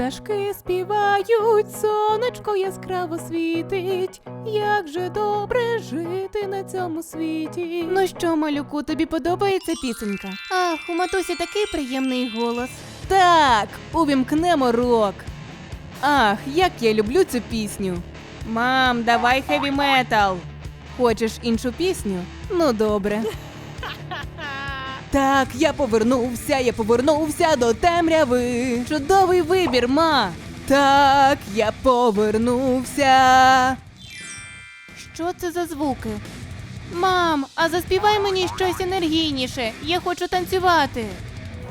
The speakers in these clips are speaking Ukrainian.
пташки співають, сонечко яскраво світить. Як же добре жити на цьому світі. Ну що, малюку, тобі подобається пісенька? Ах, у матусі такий приємний голос. Так, увімкнемо рок. Ах, як я люблю цю пісню. Мам, давай хеві метал. Хочеш іншу пісню? Ну добре. Так, я повернувся, я повернувся до темряви. Чудовий вибір, ма. Так, я повернувся. Що це за звуки? Мам, а заспівай мені щось енергійніше. Я хочу танцювати.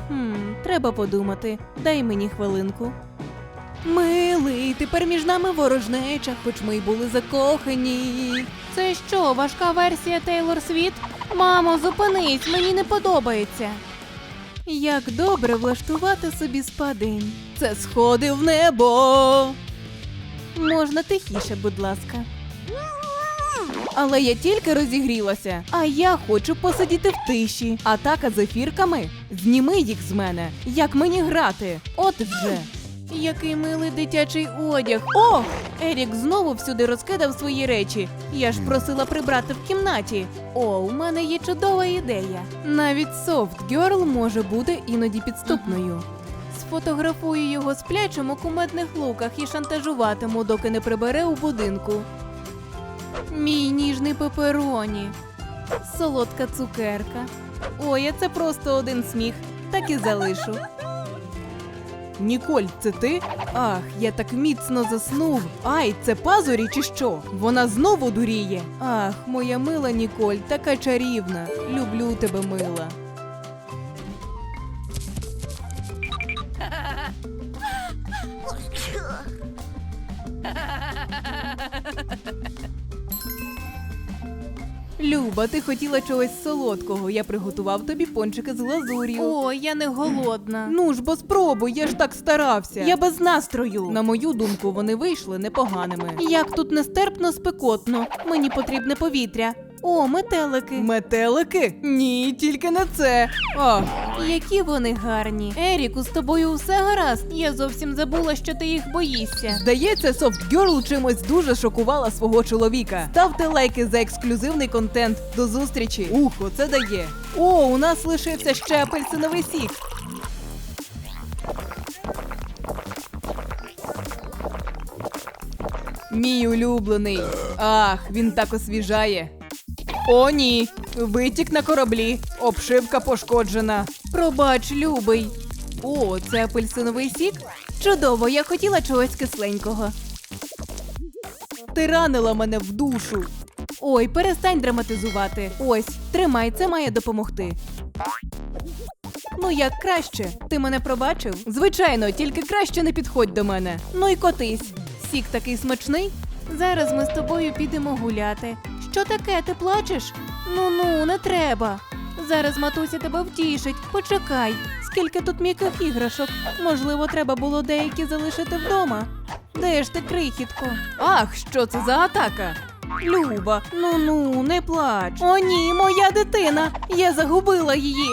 Хм, треба подумати. Дай мені хвилинку. Милий, тепер між нами ворожнеча, хоч ми й були закохані. Це що, важка версія Тейлор Світ? Мамо, зупинись, мені не подобається. Як добре влаштувати собі спадень. Це сходи в небо. Можна тихіше, будь ласка. Але я тільки розігрілася, а я хочу посидіти в тиші. Атака з ефірками? Зніми їх з мене. Як мені грати? От вже. Який милий дитячий одяг. О! Ерік знову всюди розкидав свої речі. Я ж просила прибрати в кімнаті. О, у мене є чудова ідея. Навіть Soft Girl може бути іноді підступною. Сфотографую його сплячим у кумедних луках і шантажуватиму, доки не прибере у будинку. Мій ніжний пепероні. Солодка цукерка. Ой, а це просто один сміх. Так і залишу. Ніколь, це ти? Ах, я так міцно заснув. Ай, це пазурі чи що? Вона знову дуріє. Ах, моя мила Ніколь, така чарівна. Люблю тебе, мила. Люба, ти хотіла чогось солодкого. Я приготував тобі пончики з глазур'ю. О, я не голодна. Ну ж, бо спробуй, я ж так старався. Я без настрою. На мою думку, вони вийшли непоганими. Як тут нестерпно спекотно. Мені потрібне повітря. О, метелики. Метелики? Ні, тільки не це. Ах. Які вони гарні. Еріку, з тобою все гаразд. Я зовсім забула, що ти їх боїшся. Здається, Girl чимось дуже шокувала свого чоловіка. Ставте лайки за ексклюзивний контент. До зустрічі. Ух, оце дає. О, у нас лишився ще апельсиновий сік. Мій улюблений. Ах, він так освіжає. О, ні. Витік на кораблі. Обшивка пошкоджена. Пробач, любий. О, це апельсиновий сік? Чудово, я хотіла чогось кисленького. Ти ранила мене в душу. Ой, перестань драматизувати. Ось, тримай, це має допомогти. Ну, як краще. Ти мене пробачив? Звичайно, тільки краще не підходь до мене. Ну і котись. Сік такий смачний. Зараз ми з тобою підемо гуляти. Що таке, ти плачеш? Ну ну, не треба. Зараз матуся тебе втішить. Почекай. Скільки тут м'яких іграшок? Можливо, треба було деякі залишити вдома. Де ж ти, крихітко? Ах, що це за атака? Люба, ну ну, не плач. О, ні, моя дитина. Я загубила її.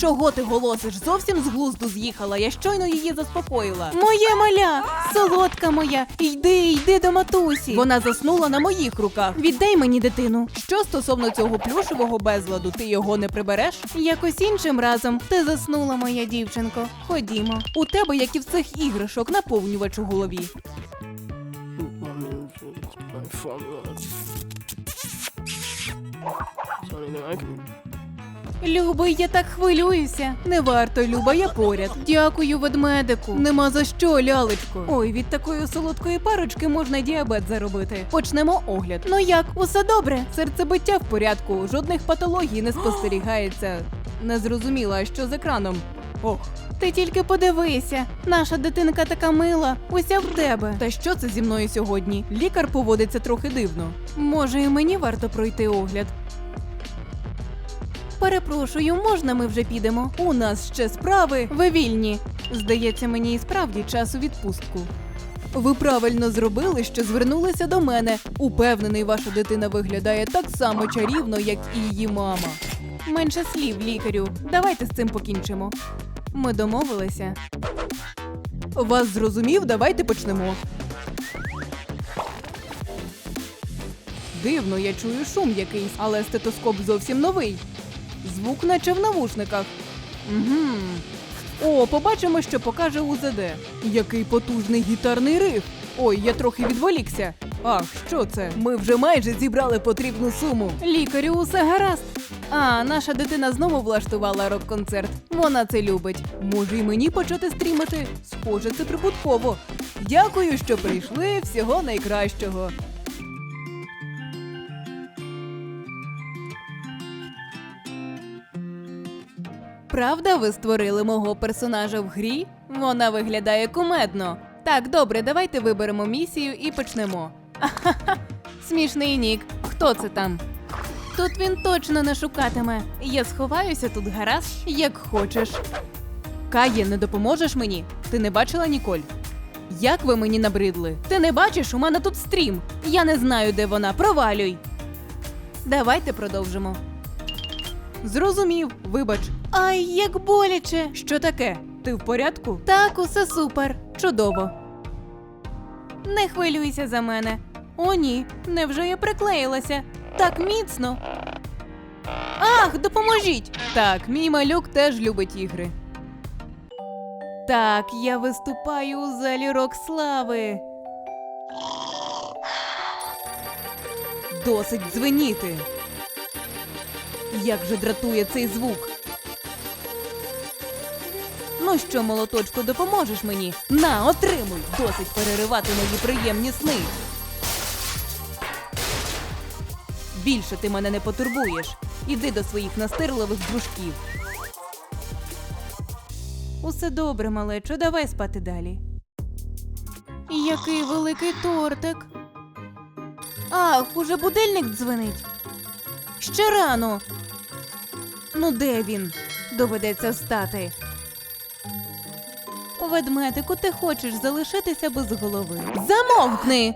Чого ти голосиш? Зовсім з глузду з'їхала. Я щойно її заспокоїла. Моє маля, солодка моя, йди, йди до матусі. Вона заснула на моїх руках. Віддай мені дитину. Що стосовно цього плюшевого безладу, ти його не прибереш? Якось іншим разом ти заснула, моя дівчинко. Ходімо. У тебе, як і в цих іграшок, наповнювач у голові. Sorry, no, I can Любий, я так хвилююся. Не варто, Люба, я поряд. Дякую, ведмедику. Нема за що, лялечко. Ой, від такої солодкої парочки можна діабет заробити. Почнемо огляд. Ну як, усе добре? Серцебиття в порядку, жодних патологій не спостерігається. Не зрозуміла, що з екраном. Ох. Ти тільки подивися, наша дитинка така мила, уся в тебе. Та що це зі мною сьогодні? Лікар поводиться трохи дивно. Може, і мені варто пройти огляд. Перепрошую, можна ми вже підемо? У нас ще справи. Ви вільні. Здається, мені і справді час у відпустку. Ви правильно зробили, що звернулися до мене. Упевнений, ваша дитина виглядає так само чарівно, як і її мама. Менше слів, лікарю. Давайте з цим покінчимо. Ми домовилися. Вас зрозумів, давайте почнемо. Дивно, я чую шум якийсь, але стетоскоп зовсім новий. Звук наче в навушниках. Угу. О, побачимо, що покаже УЗД. Який потужний гітарний риф. Ой, я трохи відволікся. Ах, що це? Ми вже майже зібрали потрібну суму. Лікарю, усе гаразд. А, наша дитина знову влаштувала рок-концерт. Вона це любить. Може, і мені почати стрімити? Схоже, це прибутково. Дякую, що прийшли. Всього найкращого. Правда, ви створили мого персонажа в грі? Вона виглядає кумедно. Так, добре, давайте виберемо місію і почнемо. Ахаха, смішний нік. Хто це там? Тут він точно не шукатиме. Я сховаюся тут, гаразд, як хочеш. Кає, не допоможеш мені? Ти не бачила Ніколь? Як ви мені набридли? Ти не бачиш, у мене тут стрім. Я не знаю, де вона. Провалюй. Давайте продовжимо. Зрозумів, вибач. Ай, як боляче. Що таке? Ти в порядку? Так, усе супер. Чудово. Не хвилюйся за мене. О, ні, невже я приклеїлася? Так міцно. Ах, допоможіть! Так, мій малюк теж любить ігри. Так, я виступаю у залі рок слави. Досить дзвеніти. Як же дратує цей звук. Ну що, молоточку, допоможеш мені? На, отримуй! Досить переривати мої приємні сни. Більше ти мене не потурбуєш. Іди до своїх настирливих дружків. Усе добре, малечо, давай спати далі. Який великий тортик. Ах, уже будильник дзвонить. Ще рано. Ну, де він? Доведеться встати. Ведмедику, ти хочеш залишитися без голови. Замовкни!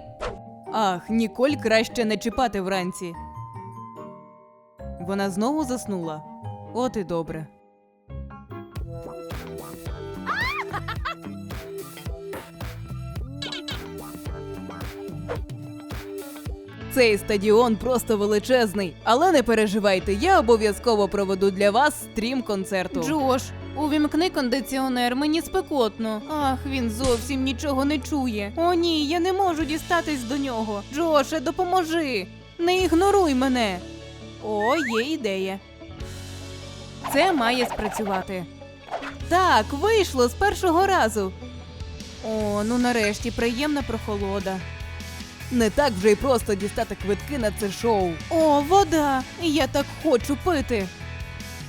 Ах, Ніколь краще не чіпати вранці. Вона знову заснула. От і добре. Цей стадіон просто величезний, але не переживайте, я обов'язково проведу для вас стрім концерту. Джош, увімкни кондиціонер, мені спекотно. Ах, він зовсім нічого не чує. О, ні, я не можу дістатись до нього. Джоше, допоможи. Не ігноруй мене. О, є ідея. Це має спрацювати. Так, вийшло з першого разу. О, ну нарешті приємна прохолода. Не так вже й просто дістати квитки на це шоу. О, вода! Я так хочу пити.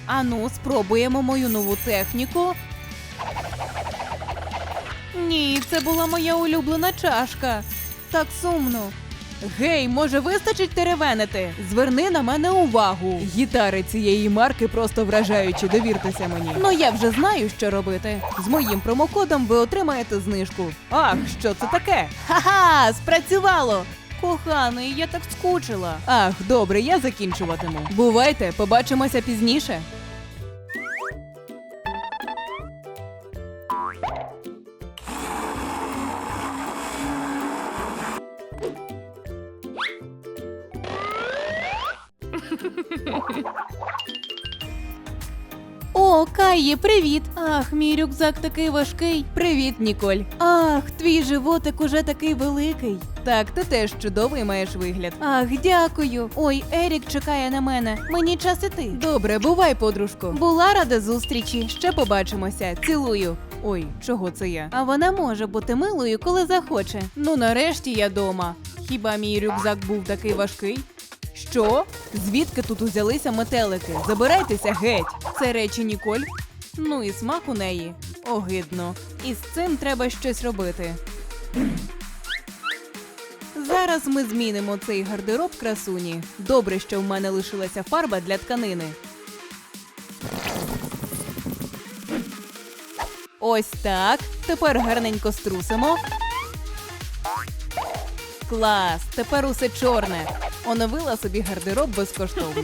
Ану, спробуємо мою нову техніку. Ні, це була моя улюблена чашка. Так сумно. Гей, може вистачить теревенити? Зверни на мене увагу. Гітари цієї марки просто вражаючі, довіртеся мені. Ну я вже знаю, що робити. З моїм промокодом ви отримаєте знижку. Ах, що це таке? Ха-ха, спрацювало! Коханий, я так скучила. Ах, добре, я закінчуватиму. Бувайте, побачимося пізніше. О, Кайє, привіт! Ах, мій рюкзак такий важкий. Привіт, Ніколь. Ах, твій животик уже такий великий. Так, ти теж чудовий маєш вигляд. Ах, дякую. Ой, Ерік чекає на мене. Мені час іти. Добре, бувай, подружко. Була рада зустрічі. Ще побачимося. Цілую. Ой, чого це я? А вона може бути милою, коли захоче. Ну, нарешті я дома. Хіба мій рюкзак був такий важкий? Що? Звідки тут узялися метелики? Забирайтеся геть. Це речі Ніколь. Ну і смак у неї. Огидно. І з цим треба щось робити. Зараз ми змінимо цей гардероб красуні. Добре, що в мене лишилася фарба для тканини. Ось так. Тепер гарненько струсимо. Клас! Тепер усе чорне. Оновила собі гардероб безкоштовно.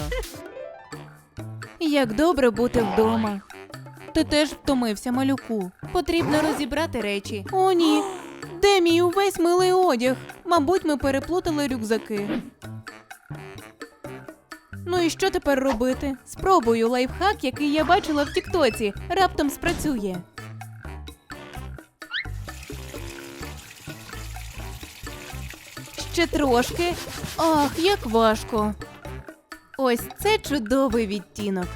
Як добре бути вдома. Ти теж втомився, малюку. Потрібно розібрати речі. О, ні. Де мій увесь милий одяг? Мабуть, ми переплутали рюкзаки. Ну і що тепер робити? Спробую лайфхак, який я бачила в Тіктоці. Раптом спрацює. Ще трошки. Ах, як важко. Ось це чудовий відтінок.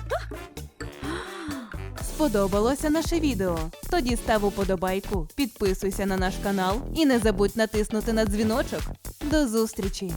Сподобалося наше відео? Тоді став уподобайку, підписуйся на наш канал і не забудь натиснути на дзвіночок. До зустрічі!